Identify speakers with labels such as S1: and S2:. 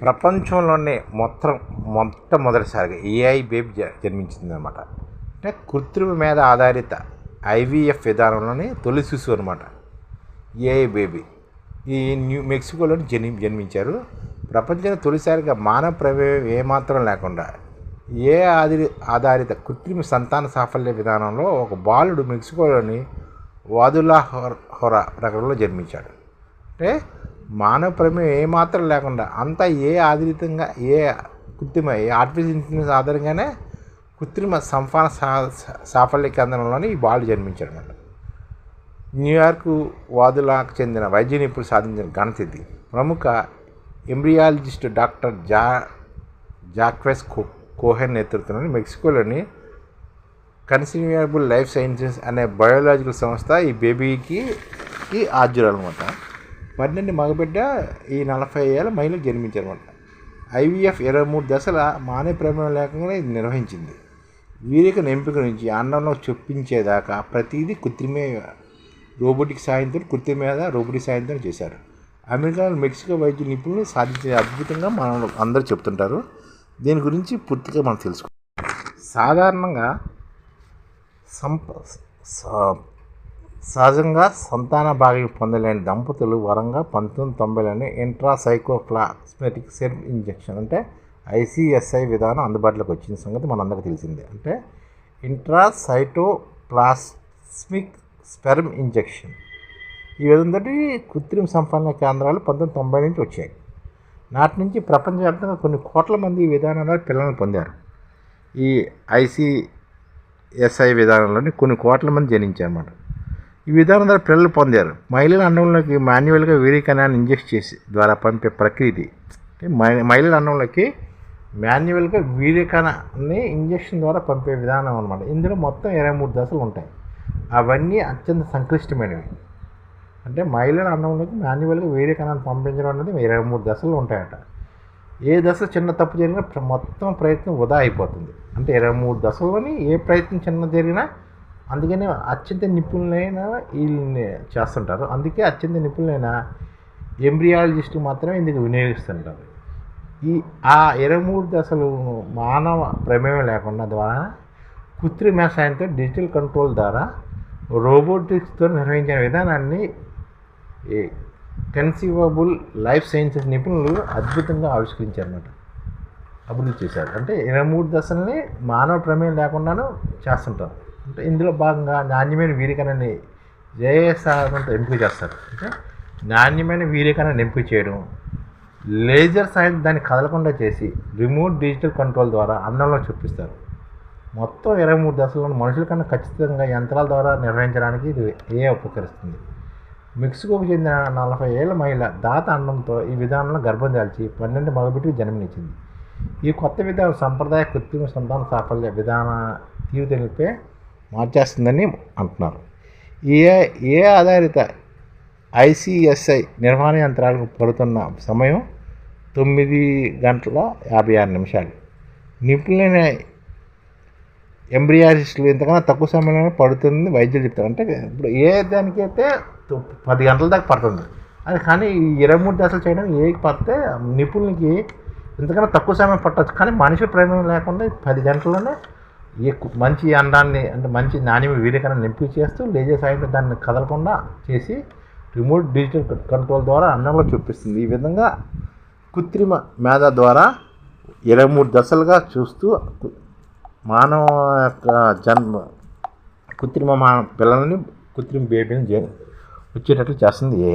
S1: ప్రపంచంలోనే మొత్తం మొట్టమొదటిసారిగా ఏఐ బేబీ జ జన్మించిందనమాట అంటే కృత్రిమ మీద ఆధారిత ఐవీఎఫ్ విధానంలోనే తొలి శిశువు అనమాట ఏఐ బేబీ ఈ న్యూ మెక్సికోలో జన్మి జన్మించారు. ప్రపంచంలో తొలిసారిగా మానవ ప్రమేయం ఏమాత్రం లేకుండా ఏ ఆది ఆధారిత కృత్రిమ సంతాన సాఫల్య విధానంలో ఒక బాలుడు మెక్సికోలోని వాదులా హొర నగరంలో జన్మించాడు. అంటే మానవ ప్రమేయం ఏమాత్రం లేకుండా అంతా ఏ ఆధారితంగా ఏ కృత్రిమ ఏ ఆర్టిఫిషియల్ ఇంటెలిజెన్స్ ఆధారంగానే కృత్రిమ సంఫాన సా సాఫల్య కేంద్రంలోని ఈ బాలు జన్మించాడనమాట న్యూయార్క్ వాదులకు చెందిన వైద్య నిపుణులు సాధించిన ఘనత ఇది. ప్రముఖ ఎంబ్రియాలజిస్ట్ డాక్టర్ జా జాక్వెస్ కో కోహెన్ నేతృత్వంలోని మెక్సికోలోని కన్సిన్యూయబుల్ లైఫ్ సైన్సెస్ అనే బయోలాజికల్ సంస్థ ఈ బేబీకి ఈ ఆద్యురాలు అనమాట పన్నెండు మగబిడ్డ ఈ నలభై ఏళ్ళ మహిళలు జన్మించారన్నమాట. ఐవీఎఫ్ ఇరవై మూడు దశల మానే ప్రమేయం లేకుండా ఇది నిర్వహించింది. వీరికను ఎంపిక నుంచి అండంలో చొప్పించేదాకా ప్రతిదీ కృత్రిమే రోబోటిక్ సాయంతో కృత్రిమ మీద రోబోటిక్ సాయంతో చేశారు. అమెరికాలో మెక్సికో వైద్య నిపుణులు సాధించే అద్భుతంగా మనం అందరూ చెప్తుంటారు. దీని గురించి పూర్తిగా మనం తెలుసుకుంటాం సాధారణంగా సంప సహజంగా సంతాన భాగ్యం పొందలేని దంపతులు వరంగా పంతొమ్మిది తొంభైలోనే ఇంట్రాసైకోప్లాస్మెటిక్ సెర్మ్ ఇంజెక్షన్ అంటే ఐసిఎస్ఐ విధానం అందుబాటులోకి వచ్చిన సంగతి మనందరికీ తెలిసిందే. అంటే ఇంట్రాసైటోప్లాస్మిక్ స్పెర్మ్ ఇంజెక్షన్ ఈ విధంగా కృత్రిమ సంపాదన కేంద్రాలు పంతొమ్మిది తొంభై నుంచి వచ్చాయి. నాటి నుంచి ప్రపంచవ్యాప్తంగా కొన్ని కోట్ల మంది ఈ విధానంలో పిల్లలను పొందారు. ఈ ఐసిఎస్ఐ విధానంలోని కొన్ని కోట్ల మంది జనించారన్నమాట. ఈ విధానం ద్వారా పిల్లలు పొందారు. మహిళల అండంలోకి మాన్యువల్గా వీరికణాన్ని ఇంజెక్ట్ చేసి ద్వారా పంపే ప్రక్రియ మహిళల అండంలోకి మాన్యువల్గా వీర్యకణాన్ని ఇంజెక్షన్ ద్వారా పంపే విధానం అనమాట ఇందులో మొత్తం ఇరవై మూడు దశలు ఉంటాయి. అవన్నీ అత్యంత సంక్లిష్టమైనవి. అంటే మహిళల అండంలోకి మాన్యువల్గా వీర్యకణాన్ని పంపించడం అనేది ఇరవై మూడు దశలు ఉంటాయట. ఏ దశ చిన్న తప్పు జరిగినా మొత్తం ప్రయత్నం వృధా అయిపోతుంది. అంటే ఇరవై మూడు దశల్లోని ఏ ప్రయత్నం చిన్న జరిగినా అందుకనే అత్యంత నిపుణులైన వీళ్ళని చేస్తుంటారు. అందుకే అత్యంత నిపుణులైన ఎంబ్రియాలజిస్ట్ మాత్రమే ఇందుకు వినియోగిస్తుంటారు. ఈ ఆ ఇరవై మూడు దశలు మానవ ప్రమేయం లేకుండా ద్వారా కృత్రిమ సాయంతో డిజిటల్ కంట్రోల్ ద్వారా రోబోటిక్స్తో నిర్వహించిన విధానాన్ని ఈ కన్సీవబుల్ లైఫ్ సైన్సెస్ నిపుణులు అద్భుతంగా ఆవిష్కరించారన్నమాట. అభివృద్ధి చేశారు. అంటే ఇరవై మూడు దశల్ని మానవ ప్రమేయం లేకుండాను చేస్తుంటారు. అంటే ఇందులో భాగంగా నాణ్యమైన వీరికణని జయసాధనంతో ఎంపిక చేస్తారు. అంటే నాణ్యమైన వీరికణని ఎంపిక చేయడం లేజర్ సైన్స్ దాన్ని కదలకుండా చేసి రిమోట్ డిజిటల్ కంట్రోల్ ద్వారా అన్నంలో చూపిస్తారు. మొత్తం ఇరవై మూడు దశలను మనుషుల కన్నా ఖచ్చితంగా యంత్రాల ద్వారా నిర్వహించడానికి ఇది ఏ ఉపకరిస్తుంది? మెక్సికోకు చెందిన నలభై ఏళ్ళ మహిళ దాత అండంతో ఈ విధానంలో గర్భం దాల్చి పన్నెండు మగబిడ్డకు జన్మనిచ్చింది. ఈ కొత్త విధానం సంప్రదాయ కృత్రిమ సంతాన సాఫల్య విధాన తీరుతెలిపే మార్చేస్తుందని అంటున్నారు. ఏ ఏ ఆధారిత ఐసిఎస్ఐ నిర్మాణ యంత్రాలకు పడుతున్న సమయం తొమ్మిది గంటల యాభై ఆరు నిమిషాలు. నిపుణులైన ఎంబ్రియాలజిస్టులు ఇంతకన్నా తక్కువ సమయంలో పడుతుంది వైద్యులు చెప్తారు. అంటే ఇప్పుడు ఏ దానికైతే పది గంటల దాకా పడుతుంది. అది కానీ ఇరవై మూడు దశలు చేయడం ఏ పడితే నిపుణులకి ఇంతకన్నా తక్కువ సమయం పట్టవచ్చు కానీ మనిషి ప్రమేయం లేకుండా పది గంటల్లోనే ఎక్కువ మంచి అండాన్ని అంటే మంచి నాణ్యమైన వీరికన్నా నింపి చేస్తూ లేజర్ సాయంతో దాన్ని కదలకుండా చేసి రిమోట్ డిజిటల్ కంట్రోల్ ద్వారా అన్నంలో చూపిస్తుంది. ఈ విధంగా కృత్రిమ మేధ ద్వారా ఇరవై మూడు దశలుగా చూస్తూ మానవ యొక్క జన్మ కృత్రిమ మా పిల్లల్ని కృత్రిమ బేబీని జ వచ్చేటట్లు చేస్తుంది. ఏ